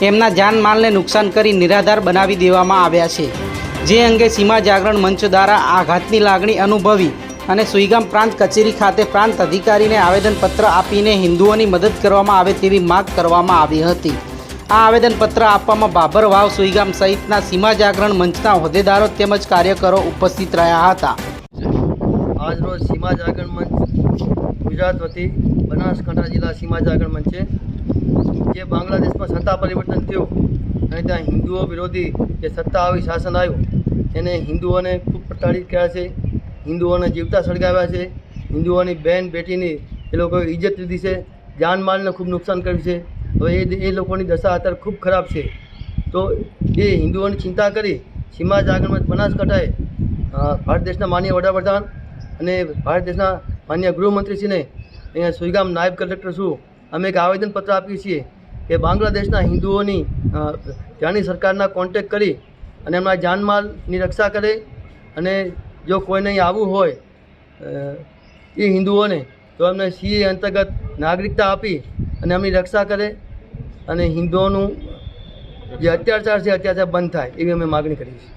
એમના જાનમાલને નુકસાન કરી નિરાધાર બનાવી દેવામાં આવ્યા છે. જે અંગે સીમા જાગરણ મંચ દ્વારા આઘાતની લાગણી અનુભવી અને સુઈગામ પ્રાંત કચેરી ખાતે પ્રાંત અધિકારીને આવેદનપત્ર આપીને હિન્દુઓની મદદ કરવામાં આવે તેવી માગ કરવામાં આવી હતી. આ આવેદનપત્ર આપવામાં બાબર વાવ સુઈગામ સહિતના સીમા જાગરણ મંચના હોદ્દેદારો તેમજ કાર્યકરો ઉપસ્થિત રહ્યા હતા. આજરોજ સીમા જાગરણ મંચ ગુજરાત વતી બનાસકાંઠા જિલ્લા સીમા જાગરણ મંચે જે બાંગ્લાદેશમાં સત્તા પરિવર્તન થયું અને ત્યાં હિન્દુઓ વિરોધી જે સત્તા આવી શાસન આવ્યું, એને હિન્દુઓને ખૂબ પ્રતાડિત કર્યા છે, હિન્દુઓને જીવતા સળગાવ્યા છે, હિન્દુઓની બહેન બેટીની એ લોકોએ ઇજ્જત લીધી છે જાનમાલને ખૂબ નુકસાન કર્યું છે. હવે એ એ લોકોની દશા અત્યારે ખૂબ ખરાબ છે. તો એ હિન્દુઓની ચિંતા કરી સીમા જાગરણ બનાસકાંઠાએ ભારત દેશના માન્ય વડાપ્રધાન અને ભારત દેશના માન્ય ગૃહમંત્રીશ્રીને અહીંયા સુઈગામ નાયબ કલેક્ટર છું અમે એક આવેદનપત્ર આપીએ છીએ. કે બાંગ્લાદેશના હિન્દુઓની ત્યાંની સરકારના કોન્ટેક કરી અને એમના જાનમાલની રક્ષા કરે અને જો કોઈને અહીં આવવું હોય એ હિન્દુઓને, તો એમને સીએ અંતર્ગત નાગરિકતા આપી અને એમની રક્ષા કરે અને હિન્દુઓનું જે અત્યાચાર છે, અત્યાચાર બંધ થાય એવી અમે માગણી કરીએ છીએ.